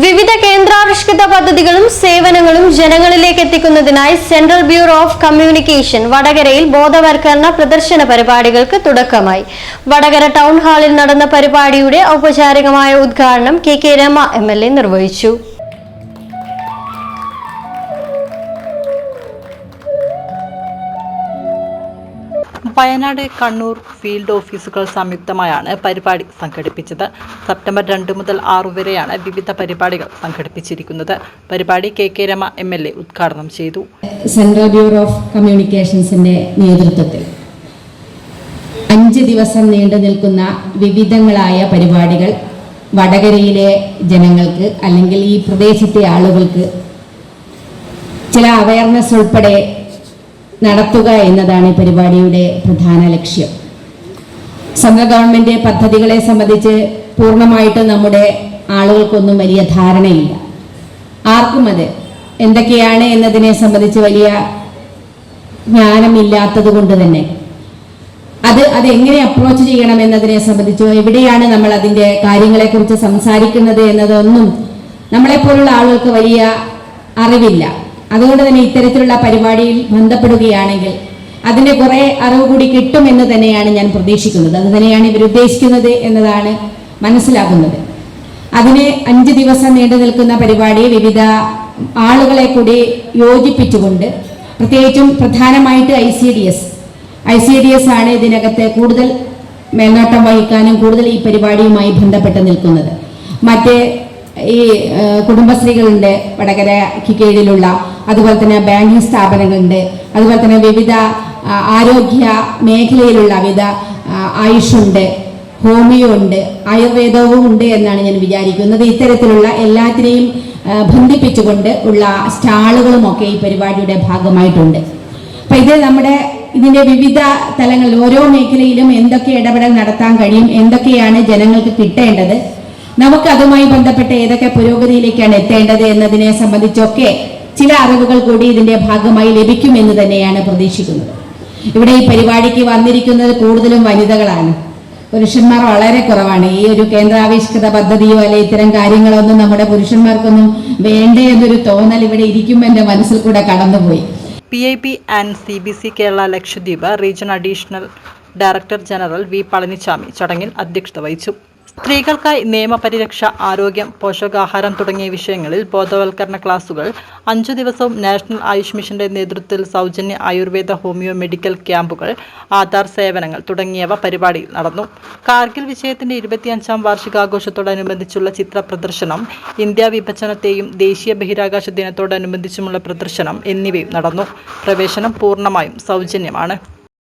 വിവിധ കേന്ദ്രാവിഷ്കൃത പദ്ധതികളും സേവനങ്ങളും ജനങ്ങളിലേക്ക് എത്തിക്കുന്നതിനായി സെൻട്രൽ ബ്യൂറോ ഓഫ് കമ്മ്യൂണിക്കേഷൻ വടകരയിൽ ബോധവൽക്കരണ പ്രദർശന പരിപാടികൾക്ക് തുടക്കമായി. വടകര ടൗൺ ഹാളിൽ നടന്ന പരിപാടിയുടെ ഔപചാരികമായ ഉദ്ഘാടനം കെ കെ രമ എം നിർവഹിച്ചു. വയനാട് കണ്ണൂർ ഫീൽഡ് ഓഫീസുകൾ സംയുക്തമായാണ് പരിപാടി സംഘടിപ്പിച്ചത്. സെപ്റ്റംബർ രണ്ട് മുതൽ ആറു വരെയാണ് വിവിധ പരിപാടികൾ സംഘടിപ്പിച്ചിരിക്കുന്നത്. പരിപാടി K K Rama M L A ഉദ്ഘാടനം ചെയ്തു. സെൻട്രൽ ബ്യൂറോ ഓഫ് കമ്മ്യൂണിക്കേഷൻസിന്റെ നേതൃത്വത്തിൽ അഞ്ച് ദിവസം നീണ്ടു നിൽക്കുന്ന വിവിധങ്ങളായ പരിപാടികൾ വടകരയിലെ ജനങ്ങൾക്ക് അല്ലെങ്കിൽ ഈ പ്രദേശത്തെ ആളുകൾക്ക് ചില അവയർനെസ് ഉൾപ്പെടെ നടത്തുക എന്നതാണ് പരിപാടിയുടെ പ്രധാന ലക്ഷ്യം. സംഘ ഗവൺമെന്റ് പദ്ധതികളെ സംബന്ധിച്ച് പൂർണമായിട്ട് നമ്മുടെ ആളുകൾക്കൊന്നും വലിയ ധാരണയില്ല. ആർക്കും അത് എന്തൊക്കെയാണ് എന്നതിനെ സംബന്ധിച്ച് വലിയ ജ്ഞാനമില്ലാത്തത് കൊണ്ട് തന്നെ. അത് അത് എങ്ങനെ അപ്രോച്ച് ചെയ്യണം എന്നതിനെ സംബന്ധിച്ചോ എവിടെയാണ് നമ്മൾ അതിന്റെ കാര്യങ്ങളെക്കുറിച്ച് സംസാരിക്കുന്നത് എന്നതൊന്നും നമ്മളെപ്പോലുള്ള ആളുകൾക്ക് വലിയ അറിവില്ല. അതുകൊണ്ട് തന്നെ ഇത്തരത്തിലുള്ള പരിപാടിയിൽ ബന്ധപ്പെടുകയാണെങ്കിൽ അതിന്റെ കുറെ അറിവ് കൂടി കിട്ടുമെന്ന് തന്നെയാണ് ഞാൻ പ്രതീക്ഷിക്കുന്നത്. അത് തന്നെയാണ് ഇവർ ഉദ്ദേശിക്കുന്നത് എന്നതാണ് മനസ്സിലാകുന്നത്. അതിന് അഞ്ച് ദിവസം നീണ്ടു നിൽക്കുന്ന പരിപാടി വിവിധ ആളുകളെ കൂടി യോജിപ്പിച്ചുകൊണ്ട് പ്രത്യേകിച്ചും പ്രധാനമായിട്ട് I C D S. I C D S ആണ് ഇതിനകത്ത് കൂടുതൽ മേൽനോട്ടം വഹിക്കാനും കൂടുതൽ ഈ പരിപാടിയുമായി ബന്ധപ്പെട്ട് നിൽക്കുന്നത്. മറ്റ് ഈ കുടുംബശ്രീകളുണ്ട് വടകരയ്ക്ക് കീഴിലുള്ള അതുപോലെ തന്നെ ബാങ്കിങ് സ്ഥാപനങ്ങളുണ്ട് അതുപോലെ തന്നെ വിവിധ ആരോഗ്യ മേഖലയിലുള്ള വിവിധ ആയുഷുണ്ട് ഹോമിയോ ഉണ്ട് ആയുർവേദവും ഉണ്ട് എന്നാണ് ഞാൻ വിചാരിക്കുന്നത്. ഇത്തരത്തിലുള്ള എല്ലാത്തിനെയും ബന്ധിപ്പിച്ചുകൊണ്ട് ഉള്ള സ്റ്റാളുകളുമൊക്കെ ഈ പരിപാടിയുടെ ഭാഗമായിട്ടുണ്ട്. അപ്പൊ ഇത് നമ്മുടെ ഇതിന്റെ വിവിധ തലങ്ങളിൽ ഓരോ മേഖലയിലും എന്തൊക്കെ ഇടപെടൽ നടത്താൻ കഴിയും എന്തൊക്കെയാണ് ജനങ്ങൾക്ക് കിട്ടേണ്ടത് നമുക്ക് അതുമായി ബന്ധപ്പെട്ട് ഏതൊക്കെ പുരോഗതിയിലേക്കാണ് എത്തേണ്ടത് എന്നതിനെ സംബന്ധിച്ചൊക്കെ ചില അറിവുകൾ കൂടി ഇതിന്റെ ഭാഗമായി ലഭിക്കുമെന്ന് തന്നെയാണ് പ്രതീക്ഷിക്കുന്നത്. ഇവിടെ ഈ പരിപാടിക്ക് വന്നിരിക്കുന്നത് കൂടുതലും വനിതകളാണ്. പുരുഷന്മാർ വളരെ കുറവാണ്. ഈ ഒരു കേന്ദ്രാവിഷ്കൃത പദ്ധതിയോ അല്ലെ ഇത്തരം കാര്യങ്ങളൊന്നും നമ്മുടെ പുരുഷന്മാർക്കൊന്നും വേണ്ടേ എന്നൊരു തോന്നൽ ഇവിടെ ഇരിക്കുമ്പോൾ എന്റെ മനസ്സിൽ കൂടെ കടന്നുപോയി. P I P and C B C Kerala Lakshadweep region additional director general V Palaniswami ചടങ്ങിൽ അധ്യക്ഷത വഹിച്ചു. സ്ത്രീകൾക്കായി നിയമപരിരക്ഷ ആരോഗ്യം പോഷകാഹാരം തുടങ്ങിയ വിഷയങ്ങളിൽ ബോധവൽക്കരണ ക്ലാസുകൾ അഞ്ചു ദിവസവും നാഷണൽ ആയുഷ് മിഷന്റെ നേതൃത്വത്തിൽ സൗജന്യ ആയുർവേദ ഹോമിയോ മെഡിക്കൽ ക്യാമ്പുകൾ ആധാർ സേവനങ്ങൾ തുടങ്ങിയവ പരിപാടിയിൽ നടന്നു. കാർഗിൽ വിജയത്തിന്റെ ഇരുപത്തിയഞ്ചാം വാർഷികാഘോഷത്തോടനുബന്ധിച്ചുള്ള ചിത്ര പ്രദർശനം ഇന്ത്യ വിഭജനത്തെയും ദേശീയ ബഹിരാകാശ ദിനത്തോടനുബന്ധിച്ചുമുള്ള പ്രദർശനം എന്നിവയും നടന്നു. പ്രവേശനം പൂർണമായും സൗജന്യമാണ്.